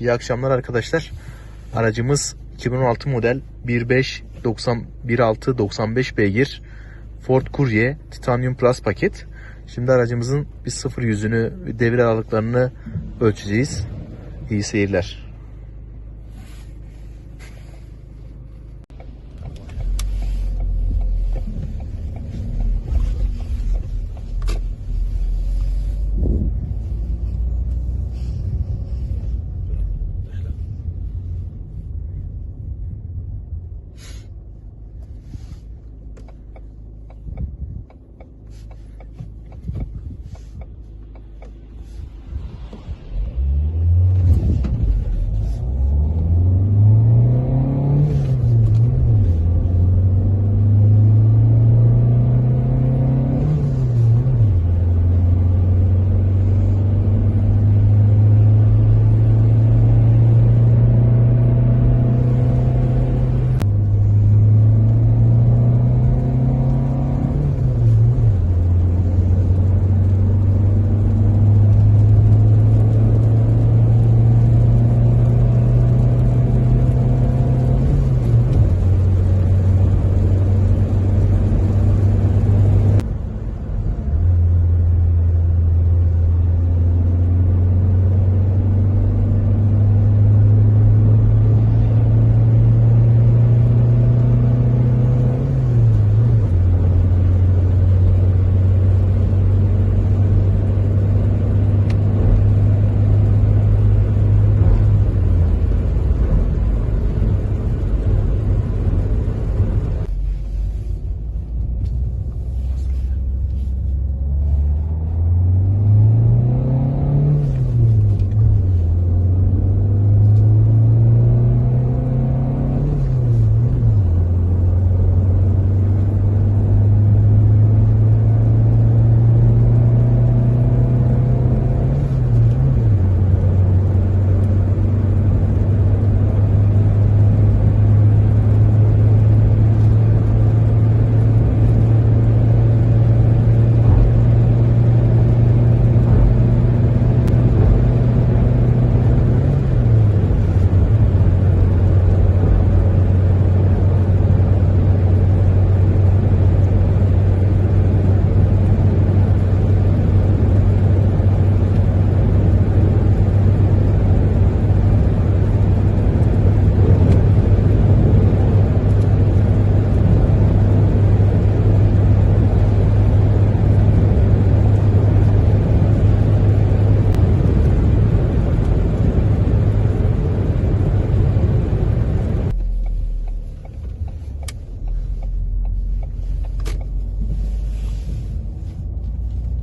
İyi akşamlar arkadaşlar. Aracımız 2016 model 1.5 90 1.6 95 beygir Ford Courier Titanium Plus paket. Şimdi aracımızın bir sıfır yüzünü, devir aralıklarını ölçeceğiz. İyi seyirler.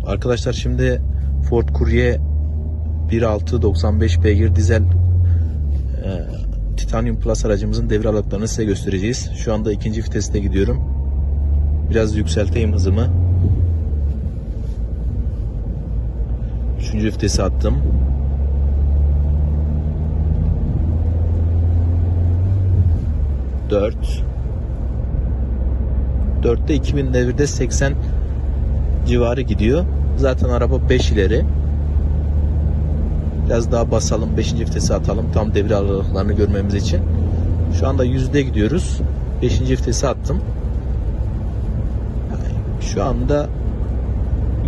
Arkadaşlar şimdi Ford Courier 1.6 95 beygir dizel e, Titanium Plus aracımızın devir aralıklarını size göstereceğiz. Şu anda ikinci viteste gidiyorum. Biraz yükselteyim hızımı. Üçüncü vitesi attım. Dört. Dörtte 2000 devirde 80 civarı gidiyor. Zaten araba 5 ileri. Biraz daha basalım. 5. vitesi atalım. Tam devir aralıklarını görmemiz için. Şu anda yüzde gidiyoruz. 5. vitesi attım. Yani şu anda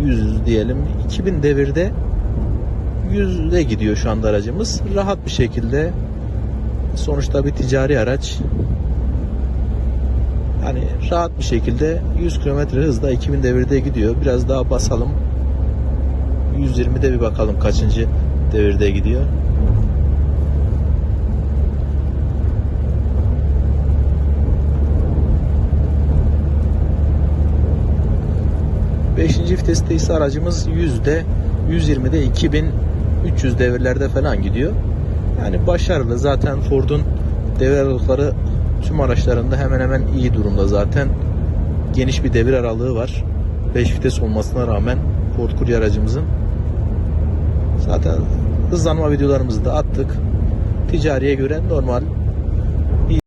100 diyelim. 2000 devirde yüzde gidiyor şu anda aracımız. Rahat bir şekilde sonuçta bir ticari araç. Yani rahat bir şekilde 100 km hızda 2000 devirde gidiyor. Biraz daha basalım. 120'de bir bakalım kaçıncı devirde gidiyor. Beşinci viteste ise aracımız yüzde 120'de 2300 devirlerde falan gidiyor. Yani başarılı. Zaten Ford'un devir aralıkları tüm araçlarında hemen hemen iyi durumda zaten. Geniş bir devir aralığı var. 5 vites olmasına rağmen Ford Courier aracımızın. Zaten hızlanma videolarımızı da attık. Ticariye göre normal